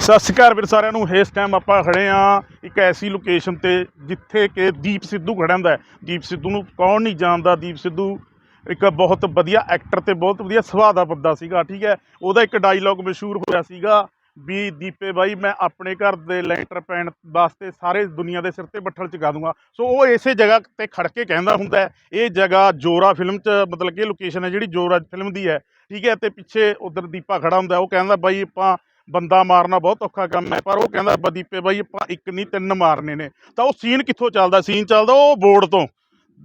ਸਤਿ ਸ਼੍ਰੀ ਅਕਾਲ ਵੀਰ ਸਾਰਿਆਂ ਨੂੰ। ਇਸ ਟਾਈਮ ਆਪਾਂ ਖੜੇ ਆ ਇੱਕ ਐਸੀ ਲੋਕੇਸ਼ਨ ਤੇ ਜਿੱਥੇ ਕਿ ਦੀਪ ਸਿੱਧੂ ਖੜਾ ਹੁੰਦਾ ਦੀਪ ਸਿੱਧੂ ਨੂੰ ਕੌਣ ਨਹੀਂ ਜਾਣਦਾ? ਦੀਪ ਸਿੱਧੂ ਇੱਕ ਬਹੁਤ ਵਧੀਆ ਐਕਟਰ ਤੇ ਬਹੁਤ ਵਧੀਆ ਸੁਭਾਅ ਦਾ ਬੰਦਾ ਸੀਗਾ, ਠੀਕ ਹੈ? ਉਹਦਾ ਇੱਕ ਡਾਇਲੌਗ ਮਸ਼ਹੂਰ ਹੋਇਆ ਸੀਗਾ ਵੀ, ਦੀਪੇ ਬਾਈ, ਮੈਂ ਆਪਣੇ ਘਰ ਦੇ ਲੈਂਟਰ ਪੈਣ ਵਾਸਤੇ ਸਾਰੇ ਦੁਨੀਆ ਦੇ ਸਿਰ ਤੇ ਬੱਠਲ ਚਗਾ ਦੂੰਗਾ। ਸੋ ਉਹ ਇਸੇ ਜਗ੍ਹਾ ਤੇ ਖੜ ਕੇ ਕਹਿੰਦਾ ਹੁੰਦਾ ਇਹ ਜਗ੍ਹਾ ਜੋਰਾ ਫਿਲਮ 'ਚ ਮਤਲਬ ਕਿ ਲੋਕੇਸ਼ਨ ਹੈ ਜਿਹੜੀ ਜੋਰਾ ਫਿਲਮ ਦੀ ਹੈ। ਠੀਕ ਹੈ? ਤੇ ਪਿੱਛੇ ਉਧਰ ਦੀਪਾ ਖੜਾ ਹੁੰਦਾ ਉਹ ਕਹਿੰਦਾ, ਬਾਈ, ਆਪਾਂ ਬੰਦਾ ਮਾਰਨਾ ਬਹੁਤ ਔਖਾ ਕੰਮ ਹੈ, ਪਰ ਉਹ ਕਹਿੰਦਾ ਬਦੀਪੇ ਬਾਈ ਆਪਾਂ ਇੱਕ ਨਹੀਂ, ਤਿੰਨ ਮਾਰਨੇ ਨੇ। ਤਾਂ ਉਹ ਸੀਨ ਕਿੱਥੋਂ ਚੱਲਦਾ? ਸੀਨ ਚੱਲਦਾ ਉਹ ਬੋਰਡ ਤੋਂ।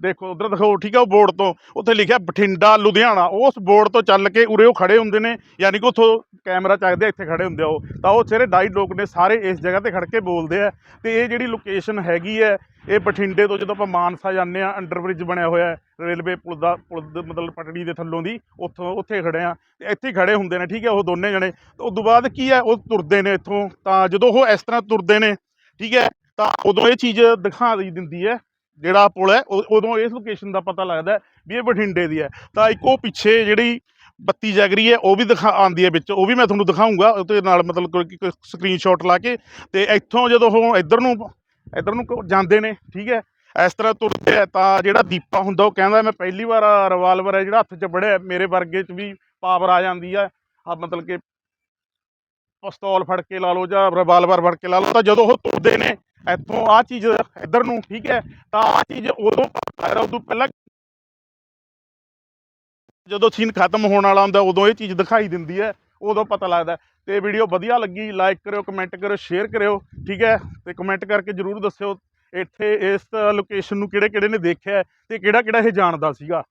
ਦੇਖੋ, ਉਧਰ ਦਿਖਾਓ, ਠੀਕ ਹੈ ਉਹ ਬੋਰਡ ਤੋਂ। ਉੱਥੇ ਲਿਖਿਆ ਬਠਿੰਡਾ, ਲੁਧਿਆਣਾ। ਉਸ ਬੋਰਡ ਤੋਂ ਚੱਲ ਕੇ ਉਰੇ ਉਹ ਖੜੇ ਹੁੰਦੇ ਨੇ। ਯਾਨੀ ਕਿ ਉੱਥੋਂ ਕੈਮਰਾ ਚੱਕਦੇ ਇੱਥੇ ਖੜੇ ਹੁੰਦੇ ਆ ਉਹ। ਤਾਂ ਉਹ ਸਾਰੇ ਡਾਈ ਲੋਕ ਨੇ, ਸਾਰੇ ਇਸ ਜਗ੍ਹਾ ਤੇ ਖੜ ਕੇ ਬੋਲਦੇ ਆ। ਤੇ ਇਹ ਜਿਹੜੀ ਲੋਕੇਸ਼ਨ ਹੈਗੀ ਹੈ ਇਹ ਬਠਿੰਡੇ ਤੋਂ ਜਦੋਂ ਆਪਾਂ ਮਾਨਸਾ ਜਾਂਦੇ ਆ, ਅੰਡਰਬ੍ਰਿਜ ਬਣਿਆ ਹੋਇਆ ਹੈ, ਰੇਲਵੇ ਪੁਲ ਦਾ, ਪੁਲ ਮਤਲਬ ਪਟੜੀ ਦੇ ਥੱਲੋਂ ਦੀ, ਉੱਥੋਂ, ਉੱਥੇ ਖੜੇ ਆ। ਤੇ ਇੱਥੇ ਹੀ ਖੜੇ ਹੁੰਦੇ ਨੇ, ਠੀਕ ਹੈ ਉਹ ਦੋਨੇ ਜਣੇ। ਤੇ ਉਸ ਤੋਂ ਬਾਅਦ ਕੀ ਹੈ ਉਹ ਤੁਰਦੇ ਨੇ ਇੱਥੋਂ। ਤਾਂ ਜਦੋਂ ਉਹ ਇਸ ਤਰ੍ਹਾਂ ਤੁਰਦੇ ਨੇ, ਠੀਕ ਹੈ ਤਾਂ ਉਦੋਂ ਇਹ ਚੀਜ਼ ਦਿਖਾ ਦਿੰਦੀ ਹੈ ਜਿਹੜਾ ਪੁਲ ਹੈ ਉਹ- ਉਦੋਂ ਇਸ ਲੋਕੇਸ਼ਨ ਦਾ ਪਤਾ ਲੱਗਦਾ ਵੀ ਇਹ ਬਠਿੰਡੇ ਦੀ ਹੈ। ਤਾਂ ਇੱਕ ਉਹ ਪਿੱਛੇ ਜਿਹੜੀ ਬੱਤੀ ਜਗ ਰਹੀ ਹੈ, ਉਹ ਵੀ ਦਿਖਾ ਆਉਂਦੀ ਹੈ ਵਿੱਚ। ਉਹ ਵੀ ਮੈਂ ਤੁਹਾਨੂੰ ਦਿਖਾਉਂਗਾ ਉਹਦੇ ਨਾਲ ਮਤਲਬ ਕਿ ਸਕਰੀਨਸ਼ਾਟ ਲਾ ਕੇ। ਤੇ ਇੱਥੋਂ ਜਦੋਂ ਉਹ ਇੱਧਰ ਨੂੰ ਇੱਧਰ ਨੂੰ ਜਾਂਦੇ ਨੇ, ਠੀਕ ਹੈ? ਇਸ ਤਰ੍ਹਾਂ ਤੁਰਦੇ ਆ, ਤਾਂ ਜਿਹੜਾ ਦੀਪਾ ਹੁੰਦਾ, ਉਹ ਕਹਿੰਦਾ, ਮੈਂ ਪਹਿਲੀ ਵਾਰ ਰਿਵਾਲਵਰ ਹੈ, ਜਿਹੜਾ ਹੱਥ 'ਚ ਬੜਿਆ ਮੇਰੇ ਵਰਗੇ 'ਚ ਵੀ ਪਾਵਰ ਆ ਜਾਂਦੀ ਆ। ਆ ਮਤਲਬ ਕਿ ਪਿਸਤੌਲ ਫੜ ਕੇ ਲਾ ਲਓ ਜਾਂ ਰਿਵਾਲਵਰ ਫੜ ਕੇ ਲਾ ਲਓ। ਤਾਂ ਜਦੋਂ ਉਹ ਤੁਰਦੇ ਨੇ ਇੱਥੋਂ ਆ ਚੀਜ਼ ਇੱਧਰ ਨੂੰ, ਠੀਕ ਹੈ? ਤਾਂ ਆ ਚੀਜ਼ ਉਦੋਂ ਪਤਾ ਹੈ ਉਦੋਂ ਪਹਿਲਾਂ ਜਦੋਂ ਸੀਨ ਖਤਮ ਹੋਣ ਵਾਲਾ ਹੁੰਦਾ, ਉਦੋਂ ਇਹ ਚੀਜ਼ ਦਿਖਾਈ ਦਿੰਦੀ ਹੈ, ਉਦੋਂ ਪਤਾ ਲੱਗਦਾ ਹੈ। ਤੇ ਵੀਡੀਓ ਵਧੀਆ ਲੱਗੀ ਲਾਈਕ ਕਰਿਓ ਕਮੈਂਟ ਕਰਿਓ ਸ਼ੇਅਰ ਕਰਿਓ, ਠੀਕ ਹੈ? ਤੇ ਕਮੈਂਟ ਕਰਕੇ ਜਰੂਰ ਦੱਸਿਓ ਇੱਥੇ ਇਸ ਲੋਕੇਸ਼ਨ ਨੂੰ ਕਿਹੜੇ ਕਿਹੜੇ ਨੇ ਦੇਖਿਆ ਹੈ ਤੇ ਕਿਹੜਾ ਕਿਹੜਾ ਇਹ ਜਾਣਦਾ ਸੀਗਾ।